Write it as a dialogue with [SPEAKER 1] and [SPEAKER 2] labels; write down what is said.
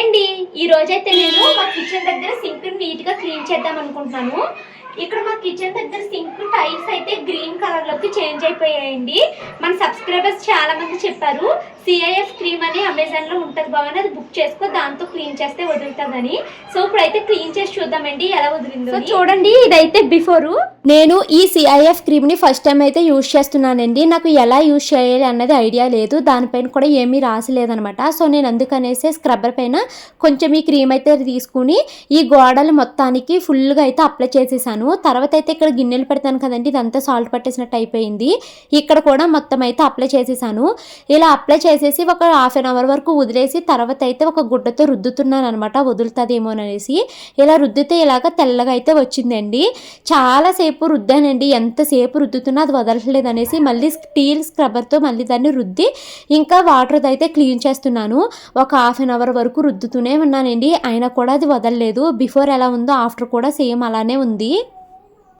[SPEAKER 1] అండి ఈ రోజైతే నేను మా కిచెన్ దగ్గర సింక్ నీట్గా క్లీన్ చేద్దాం అనుకుంటున్నాను. ఇక్కడ మా కిచెన్ దగ్గర సింక్ టైల్స్ అయితే గ్రీన్ కలర్లోకి చేంజ్ అయిపోయాయండి. మన సబ్స్క్రైబర్స్ చెప్పారు. సిఐఎఫ్ క్రీమ్ అని అమెజాన్లో ఉంటది బాగా అది బుక్ చేసుకో దాంతో క్లీన్ చేస్తే వదులుతుందని. సో ఇప్పుడైతే క్లీన్ చేసి చూద్దామండి ఎలా వదిలిందో చూడండి ఇదైతే బిఫోర్
[SPEAKER 2] నేను ఈ సిఐఎఫ్ క్రీమ్ని ఫస్ట్ టైం అయితే యూజ్ చేస్తున్నానండి. నాకు ఎలా యూజ్ చేయాలి అన్నది ఐడియా లేదు. దానిపైన కూడా ఏమీ రాసలేదనమాట సో నేను అందుకనేసి స్క్రబ్బర్ పైన కొంచెం ఈ క్రీమ్ అయితే తీసుకుని ఈ గోడలు మొత్తానికి ఫుల్గా అయితే అప్లై చేసేసాను. తర్వాత అయితే ఇక్కడ గిన్నెలు పెడతాను కదండి ఇదంతా సాల్ట్ పట్టేసినట్టు అయిపోయింది. ఇక్కడ కూడా మొత్తం అయితే అప్లై చేసేసాను. ఇలా అప్లై చేసేసి ఒక హాఫ్ అన్ అవర్ వరకు వదిలేసి తర్వాత అయితే ఒక గుడ్డతో రుద్దుతున్నాను అనమాట వదులుతుందేమోననేసి ఇలా రుద్దితే ఇలాగ తెల్లగా అయితే వచ్చిందండి. చాలాసేపు రుద్దానండి. ఎంతసేపు రుద్దుతున్నా అది వదలట్లేదు అనేసి మళ్ళీ స్టీల్ స్క్రబ్బర్తో మళ్ళీ దాన్ని రుద్ది ఇంకా వాటర్ అయితే క్లీన్ చేస్తున్నాను. ఒక హాఫ్ అన్ అవర్ వరకు రుద్దుతూనే ఉన్నానండి. అయినా కూడా అది వదలలేదు. బిఫోర్ ఎలా ఉందో ఆఫ్టర్ కూడా సేమ్ అలానే ఉంది.